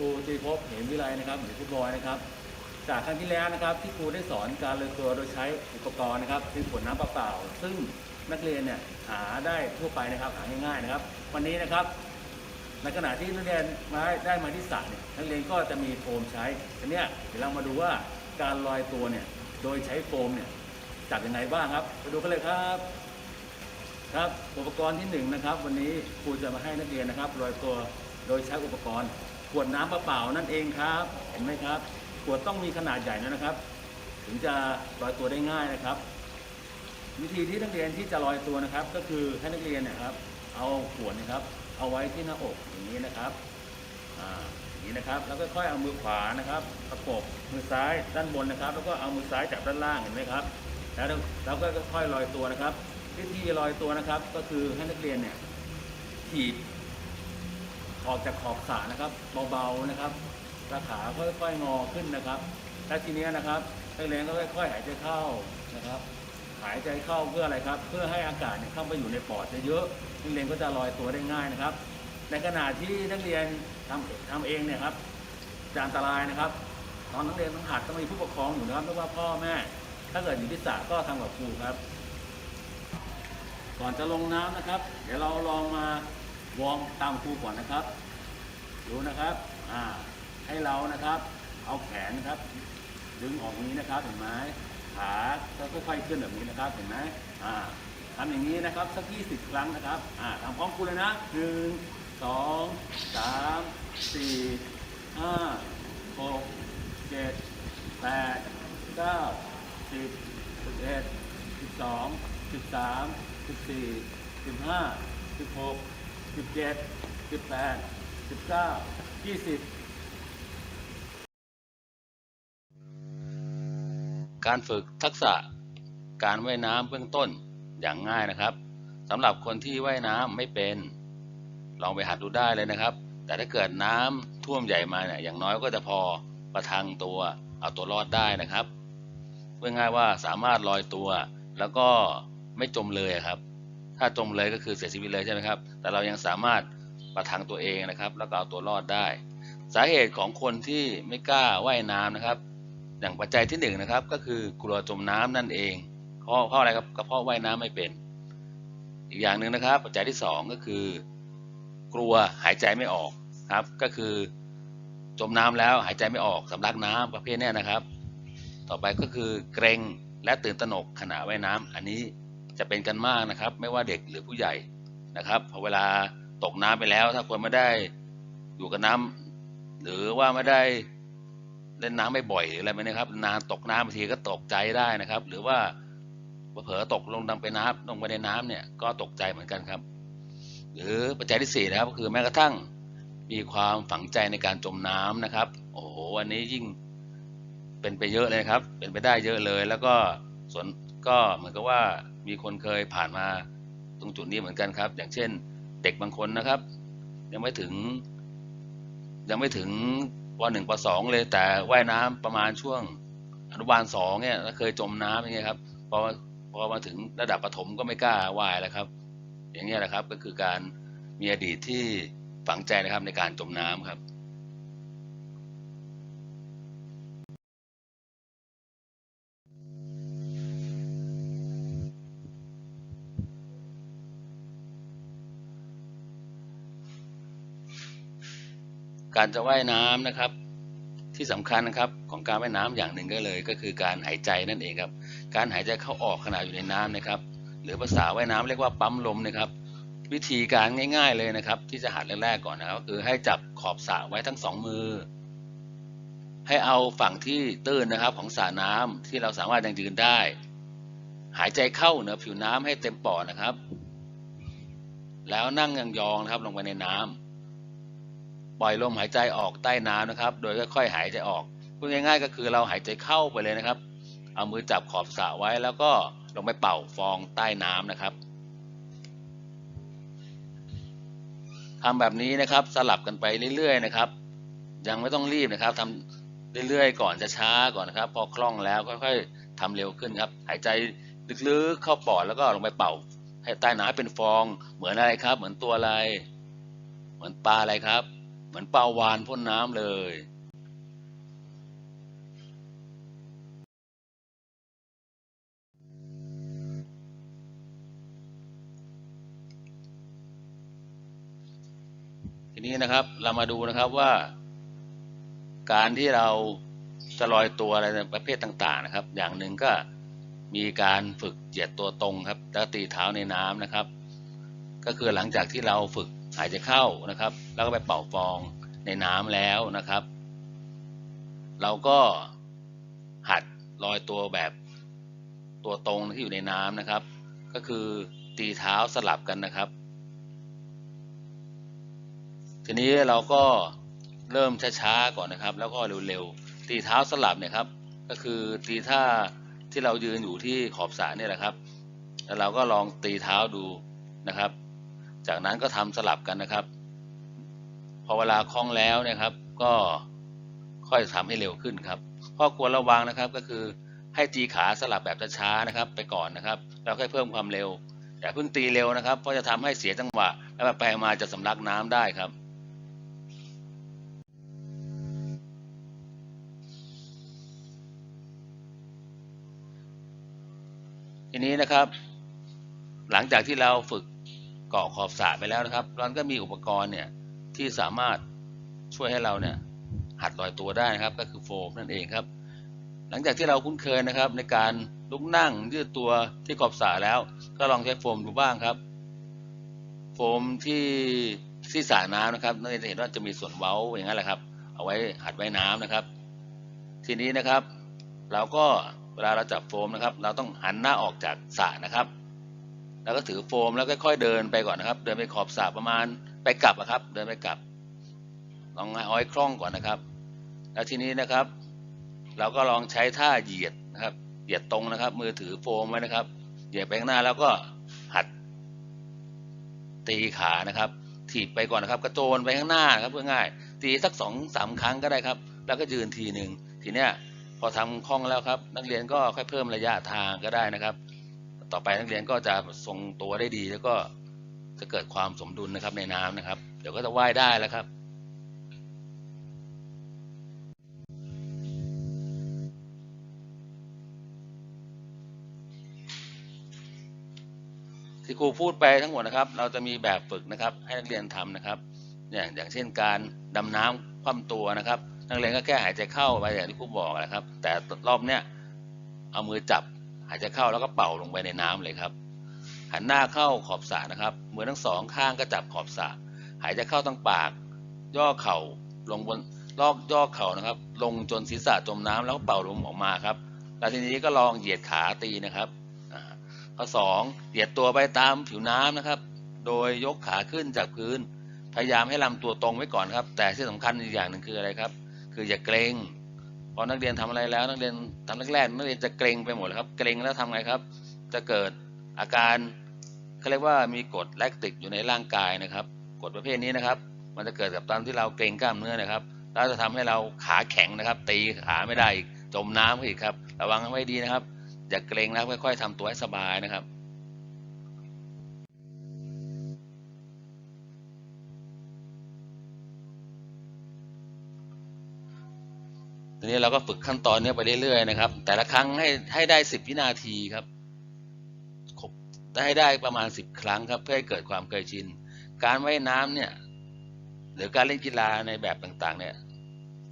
ครูตรีภพเหมวิไลนะครับหรือครูบอยนะครับ จากครั้งที่แล้วนะครับ ที่ครูได้สอนการเลยตัวโดยใช้อุปกรณ์นะครับคือขวดน้ำเปล่าๆซึ่งนักเรียนเนี่ยหาได้ทั่วไปนะครับหาง่ายๆนะครับ วันนี้นะครับในขณะที่นักเรียนมาได้มาที่สระเนี่ยนักเรียนก็จะมีโฟมใช้ทีเนี้ยเดี๋ยวเรามาดูว่าการลอยตัวเนี่ยโดยใช้โฟมเนี่ยจัดยังไงบ้างครับไปดูกันเลยครับ ครับอุปกรณ์ที่หนึ่งนะครับ วันนี้ครูจะมาให้นักเรียนนะครับลอยตัว โดยใช้อุปกรณ์ ขวดน้ำเปล่าๆนั่นเองครับ เห็นไหมครับ ขวดต้องมีขนาดใหญ่นะครับ ถึงจะลอยตัวได้ง่ายนะครับ วิธีที่นักเรียนที่จะลอยตัวนะครับ ก็คือให้นักเรียนเนะครับ เอาขวดนะครับ เอาไว้ที่หน้าอกอย่างนี้นะครับอ่าอย่างนี้นะครับ แล้วก็ค่อยเอามือขวานะครับประกบมือซ้ายด้านบนนะครับ แล้วก็เอามือซ้ายจับด้านล่างเห็นไหมครับ แล้วเราก็ค่อยลอยตัวนะครับวิธีลอยตัวนะครับ ก็คือให้นักเรียนเนี่ยถีบ ออกจากขอบสระนะครับเบาๆนะครับแล้วขาค่อยๆงอขึ้นนะครับและทีนี้นะครับนักเรียนก็ค่อยๆหายใจเข้านะครับ หายใจเข้าเพื่ออะไรครับ เพื่อให้อากาศเนี่ยเข้าไปอยู่ในปอดเยอะๆนักเรียนก็จะลอยตัวได้ง่ายนะครับ ในขณะที่นักเรียนทำทำเองเนี่ยครับจะอันตรายนะครับตอนนักเรียนต้องหัดต้องมีผู้ปกครองอยู่นะครับไม่ว่าพ่อแม่ ถ้าเกิดอยู่ที่สระก็ทำกับครูครับ ก่อนจะลงน้ำนะครับ เดี๋ยวเราลองมา วอร์มตามครูก่อนนะครับ ดูนะครับ อ่า ให้เรานะครับ เอาแขนนะครับ ดึงออกนี้นะครับ เห็นไหมขาก็ค่อยๆขึ้นแบบนี้นะครับ เห็นไหมอ่าทำอย่างนี้นะครับ สัก20ครั้งนะครับ อ่าทำพร้อมครูเลยนะหนึ่งสองสามสี่ห้าหกเจ็ดแปดเก้าสิบสิบเอ็ดสิบสองสิบสามสิบสี่สิบห้าสิบหก สิบเจ็ดสิบแปดสิบเก้ายี่สิบการฝึกทักษะการว่ายน้ำเบื้องต้นอย่างง่ายนะครับสำหรับคนที่ว่ายน้ำไม่เป็น ลองไปหัดดูได้เลยนะครับ แต่ถ้าเกิดน้ำท่วมใหญ่มาเนี่ยอย่างน้อยก็จะพอประทังตัวเอาตัวรอดได้นะครับเพื่อง่ายว่าสามารถลอยตัว แล้วก็ไม่จมเลยครับ ถ้าจมเลยก็คือเสียชีวิตเลยใช่ไหมครับ แต่เรายังสามารถประทังตัวเองนะครับ แล้วก็เอาตัวรอดได้ สาเหตุของคนที่ไม่กล้าว่ายน้ำนะครับ อย่างปัจจัยที่หนึ่งนะครับ ก็คือกลัวจมน้ำนั่นเองเพราะเพราะอะไรครับก็เพราะว่ายน้ำไม่เป็น อีกอย่างหนึ่งนะครับ ปัจจัยที่สองก็คือ กลัวหายใจไม่ออกครับ ก็คือจมน้ำแล้วหายใจไม่ออกสำลักน้ำประเภทนี้นะครับ ต่อไปก็คือเกรงและตื่นตระหนกขณะว่ายน้ำอันนี้ จะเป็นกันมากนะครับ ไม่ว่าเด็กหรือผู้ใหญ่นะครับพอเวลาตกน้ำไปแล้ว ถ้าคนไม่ได้อยู่กับน้ำหรือว่าไม่ได้เล่นน้ำไม่บ่อยหรืออะไรไหมนะครับ นานตกน้ำบางทีก็ตกใจได้นะครับ หรือว่าเผลอตกลงดังไปน้ำลงไปในน้ำเนี่ยก็ตกใจเหมือนกันครับ หรือปัจจัยที่สี่นะครับก็คือแม้กระทั่งมีความฝังใจในการจมน้ำนะครับ โอ้โหอันนี้ยิ่งเป็นไปเยอะเลยครับ เป็นไปได้เยอะเลย แล้วก็ส่วน ก็เหมือนกับว่ามีคนเคยผ่านมาตรงจุดนี้เหมือนกันครับ อย่างเช่น เด็กบางคนนะครับ ยังไม่ถึง ยังไม่ถึงปหนึ่งปสองเลยแต่ว่ายน้ำประมาณช่วงอนุบาลสองเนี่ยแล้วเคยจมน้ำอย่างเงี้ยครับพอพอมาถึงระดับประถมก็ไม่กล้าว่ายแล้วครับ อย่างเงี้ยแหละครับก็คือการมีอดีตที่ฝังใจนะครับในการจมน้ำครับ การจะว่ายน้ำนะครับ ที่สำคัญนะครับของการว่ายน้ำอย่างหนึ่งก็เลย ก็คือการหายใจนั่นเองครับ การหายใจเข้าออกขณะอยู่ในน้ำนะครับ หรือภาษาว่ายน้ำเรียกว่าปั๊มลมนะครับ วิธีการง่าย ๆเลยนะครับ ที่จะหัดแรกๆก่อนนะครับก็คือให้จับขอบสระไว้ทั้งสองมือ ให้เอาฝั่งที่ตื้นนะครับของสระน้ำที่เราสามารถยังยืนได้ หายใจเข้าเหนือผิวน้ำให้เต็มปอดนะครับ แล้วนั่งยองๆนะครับลงไปในน้ำ ปล่อยลมหายใจออกใต้น้ำนะครับ โดยค่อยๆหายใจออกพูดง่ายๆ ก็คือเราหายใจเข้าไปเลยนะครับ เอามือจับขอบสระไว้แล้วก็ลงไปเป่าฟองใต้น้ำนะครับทำแบบนี้นะครับสลับกันไปเรื่อยๆนะครับ ยังไม่ต้องรีบนะครับทำเรื่อยๆ ก่อนจะช้าก่อนนะครับ พอคล่องแล้วค่อยๆทำเร็วขึ้นครับ หายใจลึกๆเข้าปอดแล้วก็ลงไปเป่า ให้ใต้น้ำเป็นฟองเหมือนอะไรครับ เหมือนตัวอะไร เหมือนปลาอะไรครับ เหมือนปลาวานพ่นน้ำเลยทีนี้นะครับเรามาดูนะครับว่า การที่เราจะลอยตัวอะไรในประเภทต่าง ๆ นะครับ อย่างหนึ่งก็มีการฝึกเหยียดตัวตรงครับแล้วตีเท้าในน้ำนะครับ ก็คือหลังจากที่เราฝึก หายใจเข้านะครับ แล้วก็ไปเป่าฟองในน้ำแล้วนะครับ เราก็หัดลอยตัวแบบตัวตรงที่อยู่ในน้ำนะครับ ก็คือตีเท้าสลับกันนะครับ ทีนี้เราก็เริ่มช้าๆก่อนนะครับ แล้วก็เร็วๆตีเท้าสลับเนี่ยครับ ก็คือตีท่าที่เรายืนอยู่ที่ขอบสระเนี่ยแหละครับ แล้วเราก็ลองตีเท้าดูนะครับ จากนั้นก็ทำสลับกันนะครับ พอเวลาคล่องแล้วนะครับ ก็ค่อยทำให้เร็วขึ้นครับข้อควรระวังนะครับก็คือให้ตีขาสลับแบบช้าๆนะครับ ไปก่อนนะครับแล้วค่อยเพิ่มความเร็วอย่าเพิ่งตีเร็วนะครับ เพราะจะทำให้เสียจังหวะ แล้วไปมาจะสำลักน้ำได้ครับทีนี้นะครับ หลังจากที่เราฝึก เกาะขอบสระไปแล้วนะครับเราก็มีอุปกรณ์เนี่ยที่สามารถช่วยให้เราเนี่ยหัดลอยตัวได้นะครับก็คือโฟมนั่นเองครับ หลังจากที่เราคุ้นเคยนะครับ ในการลุกนั่งยืดตัวที่ขอบสระแล้ว ก็ลองใช้โฟมดูบ้างครับ โฟมที่ที่สระน้ำนะครับนักเรียนจะเห็นว่าจะมีส่วนเว้าอย่างนั้นแหละครับ เอาไว้หัดไว้น้ำนะครับ ทีนี้นะครับ เราก็เวลาเราจับโฟมนะครับ เราต้องหันหน้าออกจากสระนะครับ แล้วก็ถือโฟมแล้วค่อยๆเดินไปก่อนนะครับ เดินไปขอบสระประมาณไปกลับอะครับ เดินไปกลับลองเอาให้คล่องก่อนนะครับ แล้วทีนี้นะครับ เราก็ลองใช้ท่าเหยียดนะครับ เหยียดตรงนะครับ มือถือโฟมไว้นะครับ เหยียดไปข้างหน้าแล้วก็หัดตีขานะครับถีบไปก่อนนะครับ กระโจนไปข้างหน้าครับเพื่อง่าย ตีสักสองสามครั้งก็ได้ครับ แล้วก็ยืนทีหนึ่งทีเนี้ยพอทำคล่องแล้วครับ นักเรียนก็ค่อยเพิ่มระยะทางก็ได้นะครับ ต่อไปนักเรียนก็จะทรงตัวได้ดี แล้วก็จะเกิดความสมดุลนะครับในน้ำนะครับ เดี๋ยวก็จะว่ายได้แล้วครับ ที่ครูพูดไปทั้งหมดนะครับ เราจะมีแบบฝึกนะครับ ให้นักเรียนทำนะครับอย่างอย่างเช่นการดำน้ำคว่ำตัวนะครับ นักเรียนก็แค่หายใจเข้าไปอย่างที่ครูบอกนะครับ แต่รอบเนี้ยเอามือจับ หายใจเข้าแล้วก็เป่าลงไปในน้ำเลยครับ หันหน้าเข้าขอบสระนะครับมือทั้งสองข้างก็จับขอบสระหายใจเข้าทั้งปาก ย่อเข่าลงบนลอกย่อเข่านะครับ ลงจนศีรษะจมน้ำแล้วก็เป่าลมออกมาครับแล้วทีนี้ก็ลองเหยียดขาตีนะครับข้อสองเหยียดตัวไปตามผิวน้ำนะครับ โดยยกขาขึ้นจากพื้น พยายามให้ลำตัวตรงไว้ก่อนครับ แต่ที่สำคัญอีกอย่างหนึ่งคืออะไรครับ คืออย่าเกรง อนักเรียนทำอะไรแล้ว นักเรียนทำแรกๆนักเรียนจะเกรงไปหมดเลยครับ เกรงแล้วทำไงครับ จะเกิดอาการเขาเรียกว่ามีกรดแลคติกอยู่ในร่างกายนะครับกรดประเภทนี้นะครับ มันจะเกิดกับตอนที่เราเกรงกล้ามเนื้อนะครับแล้วจะทำให้เราขาแข็งนะครับ ตีขาไม่ได้อีกจมน้ำอีกครับ ระวังไว้ดีนะครับ อย่าเกรงนะค่อย ๆทำตัวให้สบายนะครับ ทีนี้เราก็ฝึกขั้นตอนนี้ไปเรื่อยๆนะครับ แต่ละครั้งให้ให้ได้สิบวินาทีครับครบให้ได้ประมาณสิบครั้งครับเพื่อให้เกิดความเคยชิน การว่ายน้ำเนี่ยหรือการเล่นกีฬาในแบบต่างๆ เนี่ย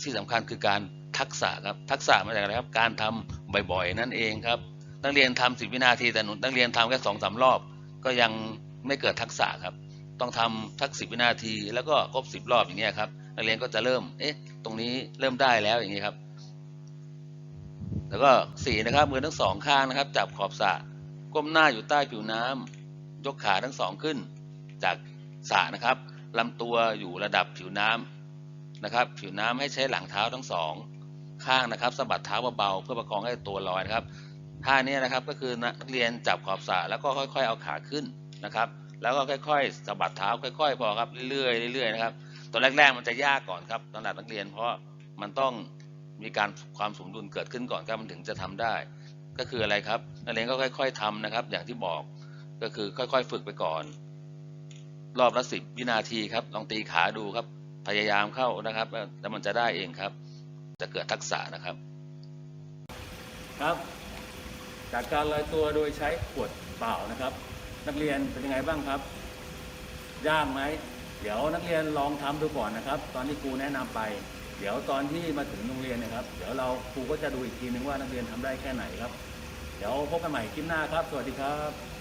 ที่สำคัญคือการทักษะครับทักษะมาจากอะไรครับการทำบ่อยๆ นั่นเองครับนักเรียนทำสิบวินาทีแต่หนุนักเรียนทำแค่สองสามรอบ ก็ยังไม่เกิดทักษะครับ ต้องทำทักสิบวินาทีแล้วก็ครบสิบรอบอย่างเงี้ยครับ นักเรียนก็จะเริ่ม เอ๊ะ ตรงนี้เริ่มได้แล้วอย่างนี้ครับ แล้วก็สี่นะครับ มือทั้งสองข้างนะครับ จับขอบสระก้มหน้าอยู่ใต้ผิวน้ำยกขาทั้งสองขึ้น จากสระนะครับลำตัวอยู่ระดับผิวน้ำนะครับ ผิวน้ำให้ใช้หลังเท้าทั้งสองข้างนะครับสะบัดเท้าเบาๆเพื่อประคองให้ตัวลอยนะครับท่านี้นะครับก็คือนักเรียนจับขอบสระแล้วก็ค่อย ๆ เอาขาขึ้นนะครับ แล้วก็ค่อย ๆสะบัดเท้าค่อย ๆ พอครับเรื่อยๆเรื่อยๆนะครับ ตอนแรก ๆ มันจะยากก่อนครับสำหรับนักเรียน เพราะมันต้องมีการความสมดุลเกิดขึ้นก่อนครับมันถึงจะทำได้ ก็คืออะไรครับนักเรียนก็ค่อย ๆทำนะครับ อย่างที่บอกก็คือค่อย ๆ ฝึกไปก่อน รอบละสิบวินาทีครับ ลองตีขาดูครับ พยายามเข้านะครับแล้วมันจะได้เองครับ จะเกิดทักษะนะครับ ครับ จากการลอยตัวโดยใช้ขวดเปล่านะครับ นักเรียนเป็นยังไงบ้างครับ ยากไหม เดี๋ยวนักเรียนลองทำดูก่อนนะครับ ตอนที่ครูแนะนำไป เดี๋ยวตอนที่มาถึงโรงเรียนนะครับ เดี๋ยวเราครูก็จะดูอีกทีนึงว่านักเรียนทำได้แค่ไหนครับ เดี๋ยวพบกันใหม่คลิปหน้าครับ สวัสดีครับ